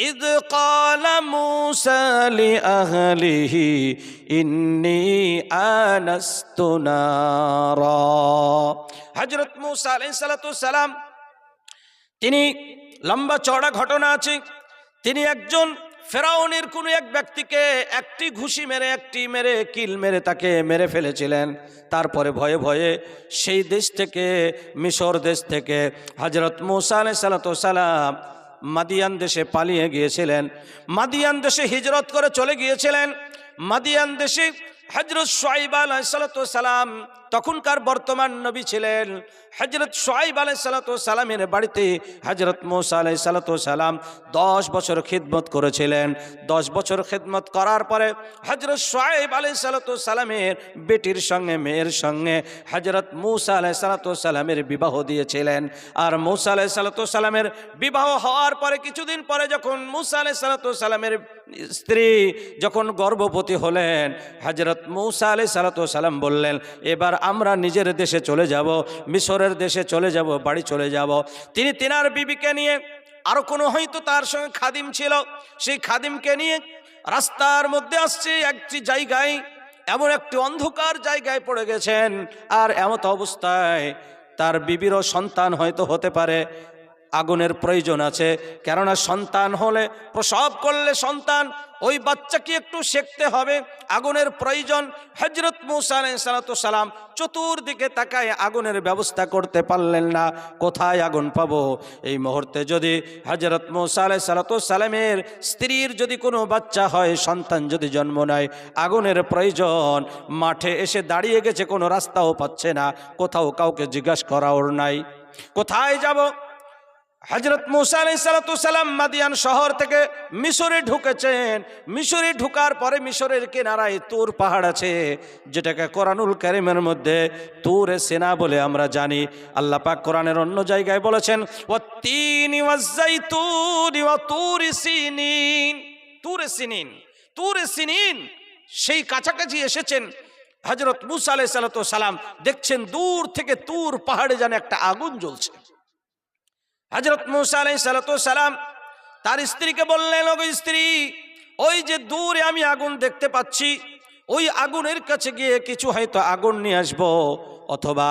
إذ قال موسى لأهله إني آنست نارا হজরত মুসা সালাম তিনি লম্বা চড়া ঘটনা আছে তিনি একজন ফেরাউনের কোনো এক ব্যক্তিকে একটি ঘুষি মেরে একটি মেরে কিল মেরে তাকে মেরে ফেলেছিলেন তারপরে ভয়ে ভয়ে সেই দেশ থেকে মিশর দেশ থেকে হজরত মুসা সালাম মাদিয়ান দেশে পালিয়ে গিয়েছিলেন। মাদিয়ান দেশে হিজরত করে চলে গিয়েছিলেন। মাদিয়ান দেশে হজরত সোয়াইব সালাম তখনকার বর্তমান নবী ছিলেন হজরত সোয়াইব আলাই সালামের বাড়িতে হজরত মৌসা আলাই সালাম দশ বছর খিদমত করেছিলেন। দশ বছর খিদমত করার পরে হজরত সোয়াইব আলাই সালামের বেটির সঙ্গে, মেয়ের সঙ্গে হজরত মৌসা আলাই সালামের বিবাহ দিয়েছিলেন। আর মৌসা আলাই সালামের বিবাহ হওয়ার পরে কিছুদিন পরে যখন মুসা আলাই সালামের স্ত্রী যখন গর্ভবতী হলেন হজরত মৌসা আলি সালাম বললেন, এবার আমরা নিজের দেশে চলে যাব, মিশরের দেশে চলে যাব, বাড়ি চলে যাব। তিনি তিনার বিবিকে নিয়ে আরও কোনো হয়তো তার সঙ্গে খাদিম ছিল, সেই খাদিমকে নিয়ে রাস্তার মধ্যে আসছে একটি জায়গায়, এমন একটি অন্ধকার জায়গায় পড়ে গেছেন। আর এমত অবস্থায় তার বিবিরও সন্তান হয়তো হতে পারে। আগুনের প্রয়োজন আছে। কেননা সন্তান হলে প্রসব করলে সন্তান, ওই বাচ্চাকে একটু শেখতে হবে। আগুনের প্রয়োজন হজরত মুসা সালাম চতুর্দিকে তাকায় আগুনের ব্যবস্থা করতে পারলেন না। কোথায় আগুন পাবো? এই মুহূর্তে যদি হজরত মুসা সালামের স্ত্রীর যদি কোনো বাচ্চা হয়, সন্তান যদি জন্ম নেয়, আগুনের প্রয়োজন, মাঠে এসে দাঁড়িয়ে গেছে কোনো রাস্তাও পাচ্ছে না। কোথাও কাউকে জিজ্ঞাসা করা ওর নাই। কোথায় যাব? হজরত মুসা সালাম মাদিয়ান শহর থেকে মিশরে ঢুকেছেন। মিশরে ঢুকার পরে মিশরের কিনারায় তুর পাহাড় আছে, যেটাকে কোরআনুল কারিমের মধ্যে তুরে সেনা বলে আমরা জানি। আল্লাহ পাক কোরআনের অন্য জায়গায় বলেছেন ও তিন তুরে সিনিন। তুরে সিনিন সিনিন। সেই কাছাকাছি এসেছেন হজরত মুসা আলাই সালাম। দেখছেন দূর থেকে তুর পাহাড়ে যেন একটা আগুন জ্বলছে। হজরত মুসা সালাম তার স্ত্রীকে বললেন ওই স্ত্রী, ওই যে দূরে আমি আগুন দেখতে পাচ্ছি, ওই আগুনের কাছে গিয়ে কিছু হয়তো আগুন নিয়ে আসব, অথবা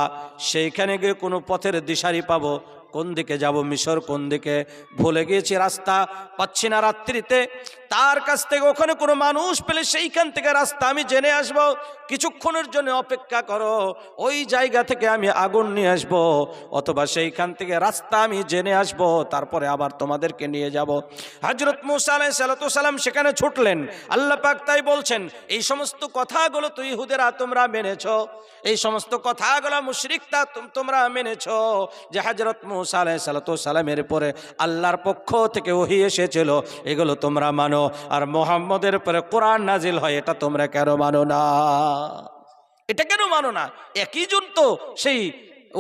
সেইখানে গিয়ে কোনো পথের দিশারি পাবো। কোন দিকে যাব? মিশর কোন দিকে? ভুলে গিয়েছি রাস্তা, পাচ্ছি না রাত্রিতে। তার কাছ থেকে ওখানে কোনো মানুষ পেলে সেইখান থেকে রাস্তা আমি জেনে আসব। কিছুক্ষণের জন্য অপেক্ষা করো। ওই জায়গা থেকে আমি আগুন নিয়ে আসব। অথবা সেইখান থেকে রাস্তা আমি জেনে আসব। তারপরে আবার তোমাদেরকে নিয়ে যাব। হজরত মুসা আলাই সালাম সেখানে ছুটলেন। আল্লাহ পাক তাই বলছেন, এই সমস্ত কথাগুলো তুই হুদেরা তোমরা মেনেছ। এই সমস্ত কথাগুলো মুশরিকটা তোমরা মেনেছ। যে হজরত মুসা আলাই সালামের পরে আল্লাহর পক্ষ থেকে ওহি এসেছিল। এগুলো তোমরা মানো। আর মোহাম্মদের পরে কোরআন নাজিল হয়, এটা তোমরা কেন মানো না? এটা কেন মানো না? একই জন তো সেই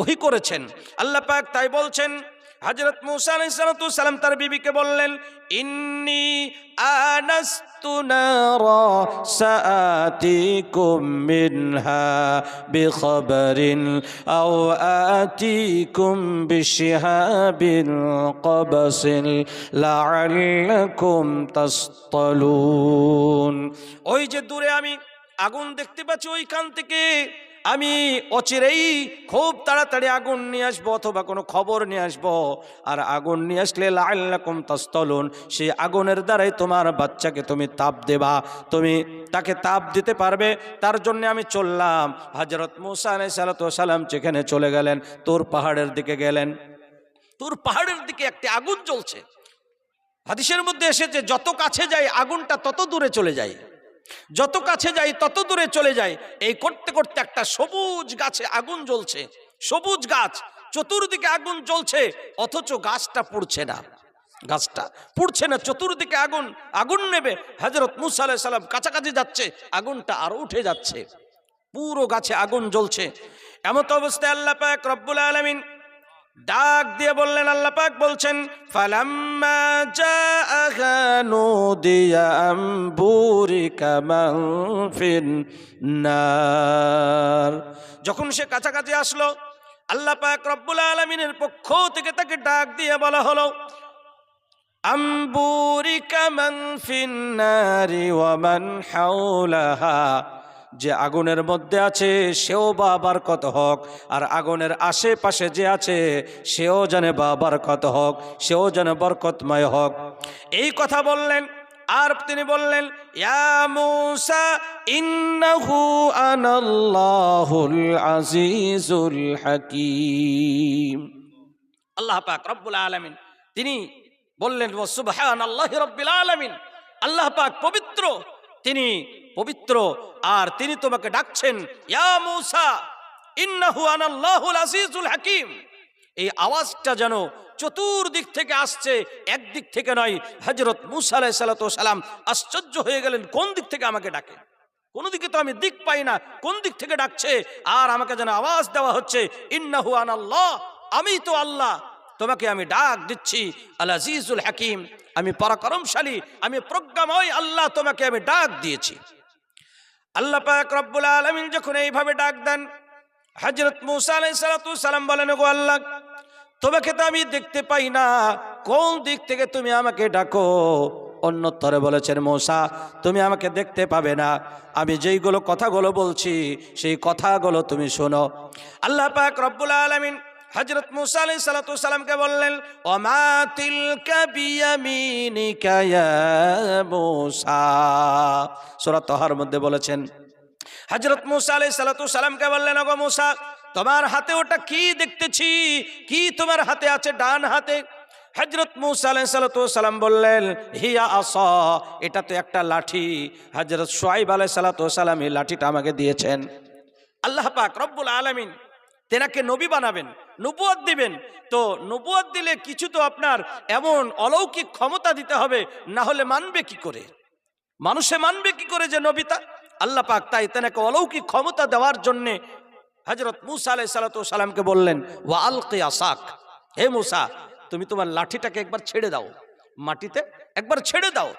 ওহি করেছেন। আল্লাহ পাক তাই বলছেন হজরত মুসা সালাম তার বিবিকে বললেন, ইন্নি আনাস্তু নারা সাআতিকুম মিনহা বিখবরিন আও আতিকুম বিশিহাবিন কবসিন লাআল্লাকুম তাসতালুন। ওই যে দূরে আমি আগুন দেখতে পাচ্ছি, ওইখান থেকে আমি অচিরেই খুব তাড়াতাড়ি আগুন নিয়ে আসব অথবা কোনো খবর নিয়ে আসব। আর আগুন নিয়ে আসলে লাল্লাকুম তস্তলুন, সেই আগুনের দ্বারাই তোমার বাচ্চাকে তুমি তাপ দেবা। তুমি তাকে তাপ দিতে পারবে, তার জন্য আমি চললাম। হজরত মুসা সালাম যেখানে চলে গেলেন, তোর পাহাড়ের দিকে গেলেন। তোর পাহাড়ের দিকে একটি আগুন জ্বলছে। হাদিসের মধ্যে এসেছে, যত কাছে যায় আগুনটা তত দূরে চলে যায়। যত কাছে যাই, তত দূরে চলে যায় এই করতে করতে একটা সবুজ গাছে আগুন জ্বলছে। সবুজ গাছ, চতুর্দিকে আগুন জ্বলছে, অথচ গাছটা পুড়ছে না। গাছটা পুড়ছে না, চতুর্দিকে আগুন আগুন নেবে। হজরত মুসা সাল্লাম কাছাকাছি যাচ্ছে, আগুনটা আরও উঠে যাচ্ছে। পুরো গাছে আগুন জ্বলছে। এমত অবস্থায় আল্লাহ রব্বুল আলমিন ডাক দিয়ে বললেন, আল্লাহ পাক বলছেন যখন সে কাছাকাছি আসলো, আল্লাহ পাক রব্বুল আলমিনের পক্ষ থেকে তাকে ডাক দিয়ে বলা হলো আম্বুরিকা মান ফিন মান হাওলাহা। যে আগুনের মধ্যে আছে, সেও বাবার কত হোক। আর আগুনের আশেপাশে যে আছে, সেও জানে বাবার কত হোক, সেও জানে বরকতময় হোক। এই কথা বললেন, আর তিনি বললেন আল্লাহ পাক রব্বুল আলামিন, তিনি বললেন ও সুবহান আল্লাহ রব্বিল আলামিন। আল্লাহ পাক পবিত্র, তিনি পবিত্র, আর তিনি তোমাকে ডাকছেন, ইয়া মূসা, ইন্নাহু আনাল্লাহুল আজিজুল হাকীম। এই আওয়াজটা যেন চতুর্দিক থেকে আসছে, একদিক থেকে নয় হজরত মুসা আলাহ সালাম আশ্চর্য হয়ে গেলেন, কোন দিক থেকে আমাকে ডাকে? কোন দিকে তো আমি দিক পাই না, কোন দিক থেকে ডাকছে? আর আমাকে যেন আওয়াজ দেওয়া হচ্ছে, ইন্নাহু আনাল্লাহ, আমি তো আল্লাহ, তোমাকে আমি ডাক দিচ্ছি, আল আজিজুল হাকিম, আমি পরাক্রমশালী, আমি প্রজ্ঞাময় আল্লাহ, তোমাকে আমি ডাক দিয়েছি। আল্লাহ পাক রব্বুল আলমিন যখন এইভাবে ডাক দেন হজরত মুসা আলাই সালাম বলেন গো আল্লাহ, তোমাকে তো আমি দেখতে পাই না। কোন দিক থেকে তুমি আমাকে ডাকো? অন্যতরে বলেছেন, মৌসা, তুমি আমাকে দেখতে পাবে না। আমি যেইগুলো কথাগুলো বলছি, সেই কথাগুলো তুমি শোনো। আল্লাহ পাক রব্বুল আলমিন হজরত মুসা আলাই সালাতামকে বললেন ইয়া মুসা? তহার মধ্যে বলেছেন হজরত মুসা আলাই সালাতামকে বললেন, ওগো মুসা, তোমার হাতে ওটা কি দেখতেছি? কি তোমার হাতে আছে ডান হাতে? হজরত মুসা আলাই সালাম বললেন, হিয়া আস এটা তো একটা লাঠি। হজরত সোয়াইব আলাই সালাম এই লাঠিটা আমাকে দিয়েছেন। আল্লাহ পাক রব্বুল আলমিন তেনাকে নবী বানাবেন নবুয়াদ দিবেন। তো নবুয়াদ দিলে কিছু তো আপনার এমন অলৌকিক ক্ষমতা দিতে হবে, না হলে মানবে কি করে? মানুষে মানবে কি করে যে নবিতা আল্লাহ পাক তাই তেনাকে অলৌকিক ক্ষমতা দেওয়ার জন্যে হজরত মুসা আলাই সালাতামকে বললেন, ওয়া আলকে আসাক। হে মুসা, তুমি তোমার লাঠিটাকে একবার ছেড়ে দাও, মাটিতে একবার ছেড়ে দাও।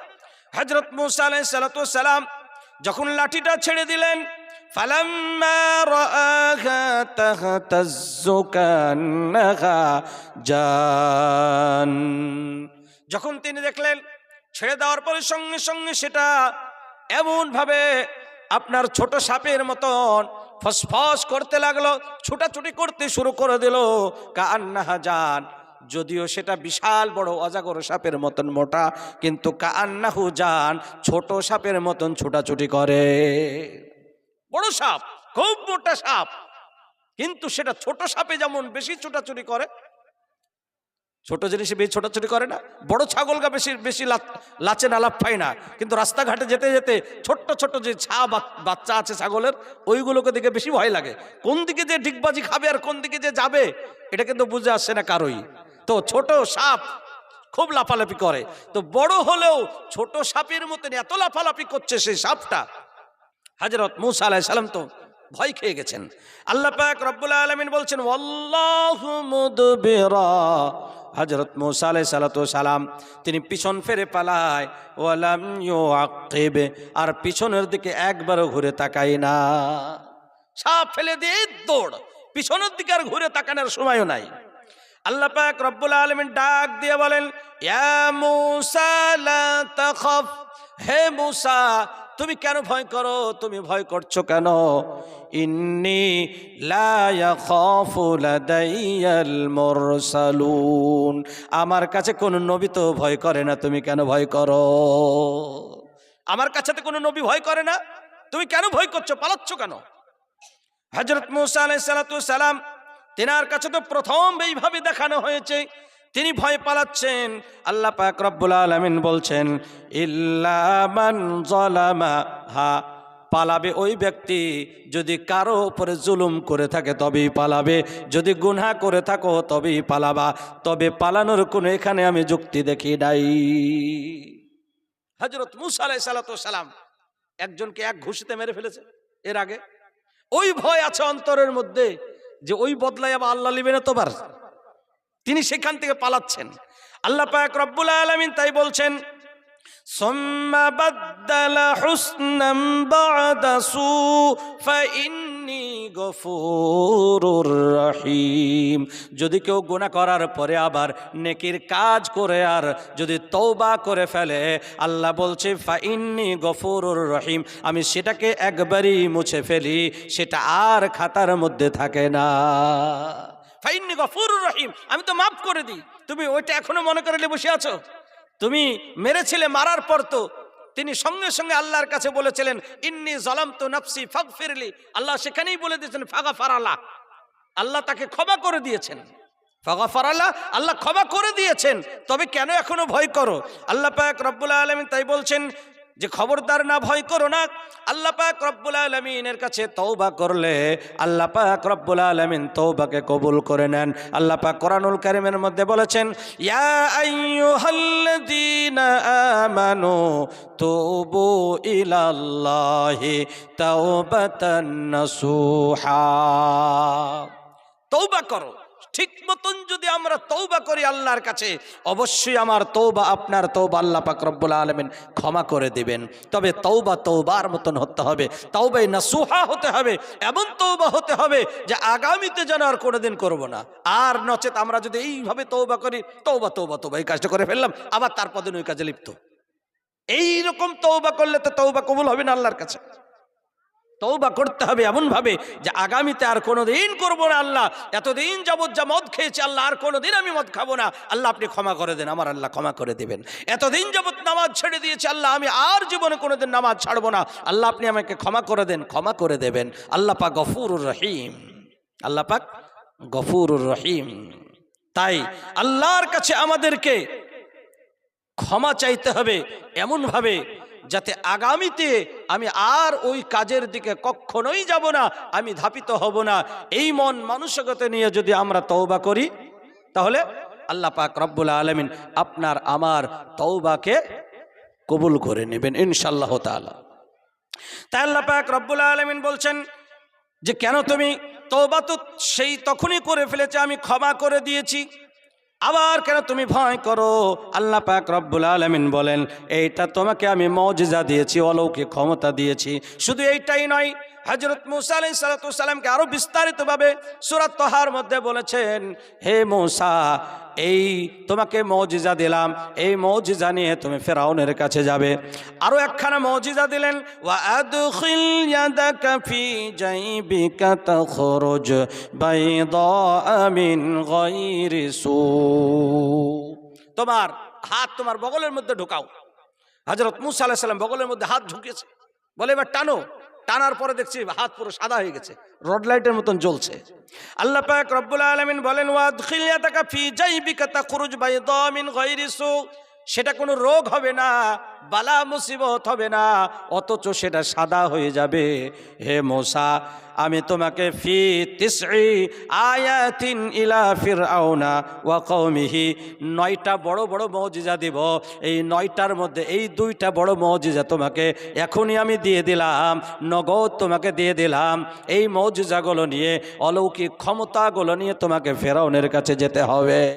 হজরত মুসা আলাই সালাতাম যখন লাঠিটা ছেড়ে দিলেন فلما رآها تهتز كأنها جان যখন তিনি দেখলেন ছেড়ে দেওয়ার পরে সঙ্গে সঙ্গে সেটা এমন ভাবে আপনার ছোট সাপের মতন ফসফস করতে লাগলো ছুটাছুটি করতে শুরু করে দিল কান্নাহা যান যদিও সেটা বিশাল বড় অজাগর সাপের মতন মোটা কিন্তু কান্নাহু যান ছোট সাপের মতন ছুটাছুটি করে বড় সাপ, খুব মোটা সাপ। কিন্তু সেটা ছোট সাপে যেমন বেশি ছোটাছুটি করে, ছোট জিনিসে বেশি ছোটাছুটি করে না, বড় ছাগলগা বেশি বেশি লাচ- না লাভ পায় না। কিন্তু রাস্তাঘাটে যেতে যেতে ছোট্ট ছোট্ট যে ছা বাচ্চা আছে ছাগলের, ওইগুলোকে দেখে বেশি ভয় লাগে। কোন দিকে যে ডিগবাজি খাবে আর কোন দিকে যে যাবে, এটা কিন্তু বুঝে আসছে না কারোই। তো ছোট সাপ খুব লাফালাফি করে। তো বড় হলেও ছোট সাপের মতন এত লাফালাফি করছে সেই সাপটা হজরত মুসা আলাহ সালাম তো ভয় খেয়ে গেছেন। আল্লাহ পাক রব্বুল আলমিন বলছেন হজরত মুসা আলাহ সালাতু সালাম, তিনি পিছন ফেরে পালায়, ওয়ালাম আর পিছনের দিকে একবারও ঘুরে তাকাই না। সাপ ফেলে দিয়ে দৌড়, পিছনের দিকে আর ঘুরে তাকানোর সময়ও নাই। আল্লাহ পাক রব্বুল আলমিন ডাক দিয়ে বলেন হে মুসা তুমি কেন ভয় করো? তুমি ভয় করছ কেন? ইন্নি মুরসালুন আমার কাছে কোন নবী তো ভয় করে না, তুমি কেন ভয় করো? আমার কাছে তো কোনো নবী ভয় করে না, তুমি কেন ভয় করছ? পালাচ্ছ কেন? হজরত মুসা আলাই সালাম, তেনার কাছে তো প্রথম এইভাবে দেখানো হয়েছে তিনি ভয় পালাচ্ছেন। আল্লাহ পাক রব্বুল আলামিন বলছেন ইল্লামান জলামা হা, পালাবে ওই ব্যক্তি যদি কারও উপরে জুলুম করে থাকে তবেই পালাবে, যদি গুনহা করে থাকো তবেই পালাবা, তবে পালানোর কোনো এখানে আমি যুক্তি দেখি নাই। হজরত মুসা আলাই সালাম একজনকে এক ঘুষিতে মেরে ফেলেছে এর আগে। ওই ভয় আছে অন্তরের মধ্যে যে ওই বদলায় আবার আল্লাহ লিবে না তোবার তিনি সেখান থেকে পালাচ্ছেন আল্লাহ পাক রব্বুল আলামিন তাই বলছেন ثم بدل حسنا بعد سوء فإن ইন্নি গফুরুর রহিম যদি কেউ গুনাহ করার পরে আবার নেকির কাজ করে আর যদি তৌবা করে ফেলে আল্লাহ বলছে ফা ইন্নি গফুরুর রহিম আমি সেটাকে একবারই মুছে ফেলি সেটা আর খাতার মধ্যে থাকে না ফাইন্নি গফুরুর রহিম, আমি তো মাফ করে দিই। তুমি ওইটা এখনও মনে করলে বসে আছো? তুমি মেরেছিলে, মারার পর তো তিনি সঙ্গে সঙ্গে আল্লাহর কাছে বলেছিলেন, ইন্নি জলাম তো নফসি ফাগ ফিরলি আল্লাহ সেখানেই বলে দিয়েছেন ফাগা ফারালা আল্লাহ তাকে ক্ষমা করে দিয়েছেন। ফাগা ফারালা আল্লাহ ক্ষমা করে দিয়েছেন। তবে কেন এখনও ভয় করো? আল্লাহ পাক রব্বুল আলমিন তাই বলছেন যে খবরদার না ভয় করো না। আল্লাহ পাক রব্বুল আলমিনের কাছে তৌবা করলে আল্লাহ পাক রব্বুল আলমিন তৌবাকে কবুল করে নেন। আল্লাহ পাক কোরআনুল কারিমের মধ্যে বলেছেন আমানু তুবু ইলাল্লাহি তাওবাতান নাসুহা। তৌবা করো। ঠিক মতন যদি আমরা তৌবা করি আল্লাহর কাছে, অবশ্যই আমার তৌবা আপনার তৌবা আল্লাহ পাক রব্বুল আলমিন ক্ষমা করে দিবেন। তবে তৌবা তৌবার মতন হতে হবে তৌবাই নাসুহা হতে হবে, এমন তৌবা হতে হবে যে আগামীতে যেন আর কোনোদিন করব না। আর নচেত আমরা যদি এইভাবে তৌবা করি তৌবা তৌবা তৌবা এই কাজটা করে ফেললাম, আবার তারপর দিন ওই কাজে লিপ্ত। এইরকম তৌবা করলে তো তৌবা কবুল হবে না আল্লাহর কাছে। তৌবা করতে হবে এমনভাবে যে আগামীতে আর কোনোদিন করব না আল্লাহ। এতদিন যাবৎ যা মদ খেয়েছে আল্লাহ, আর কোনোদিন আমি মদ খাব না। আল্লাহ, আপনি ক্ষমা করে দেন, আমার আল্লাহ ক্ষমা করে দেবেন। এতদিন যাবৎ নামাজ ছেড়ে দিয়েছে আল্লাহ, আমি আর জীবনে কোনোদিন নামাজ ছাড়বো না। আল্লাহ, আপনি আমাকে ক্ষমা করে দেন, ক্ষমা করে দেবেন। আল্লাহ পাক গফুরুর রহিম। আল্লাহ পাক গফুরুর রহিম। তাই আল্লাহর কাছে আমাদেরকে ক্ষমা চাইতে হবে, এমনভাবে যাতে আগামীতে আমি আর ওই কাজের দিকে কখনোই যাব না, আমি ধাপিত হব না। এই মন মানসিকতা নিয়ে যদি আমরা তওবা করি, তাহলে আল্লাহ পাক রব্বুল আলমিন আপনার আমার তওবাকে কবুল করে নেবেন ইনশাল্লাহ তাআলা। তাই আল্লাহ পাক রব্বুল আলমিন বলছেন যে, কেন তুমি তওবা তো সেই তখনই করে ফেলেছে, আমি ক্ষমা করে দিয়েছি। আবার কেন তুমি ভয় করো? আল্লাহ পাক রব্বুল আলমিন বলেন, এইটা তোমাকে আমি মজিজা দিয়েছি, অলৌকিক ক্ষমতা দিয়েছি। শুধু এইটাই নয় হজরত মুসা আলাই সালাতামকে আরও বিস্তারিতভাবে সুরাত তহার মধ্যে বলেছেন, হে মৌসা, এই তোমাকে মজিজা দিলাম। এই মজিজা নিয়ে তুমি ফেরাউনের কাছে যাবে। আরও একখানা মজিজা দিলেন তোমার হাত তোমার বগলের মধ্যে ঢুকাও। হযরত মুসা আলাইহিস সালাম বগলের মধ্যে হাত ঢুকিয়েছে। বলে, এবার টানো। টানার পরে দেখছি হাত পুরো সাদা হয়ে গেছে রড লাইটের মতন জ্বলছে। আল্লাহ পাক রব্বুল আলমিন বলেন ওয়াদ খিলিয়া তাকা ফি জাইবিকা তাখরুজ খুরুজ বাই সু। সেটা কোনো রোগ হবে না, বালা মুসিবত হবে না, অথচ সেটা সাদা হয়ে যাবে। হে মোসা, আমি তোমাকে ফি তিসঈ আয়াতিন ইলা ফিরআউনা ওয়া কওমিহি, নয়টা বড় বড় মৌজিজা দিব। এই নয়টার মধ্যে, এই দুইটা বড় মৌজিজা তোমাকে এখনই আমি দিয়ে দিলাম, নগদ তোমাকে দিয়ে দিলাম। এই মৌজিজাগুলো নিয়ে, অলৌকিক ক্ষমতাগুলো নিয়ে তোমাকে ফেরাউনের কাছে যেতে হবে।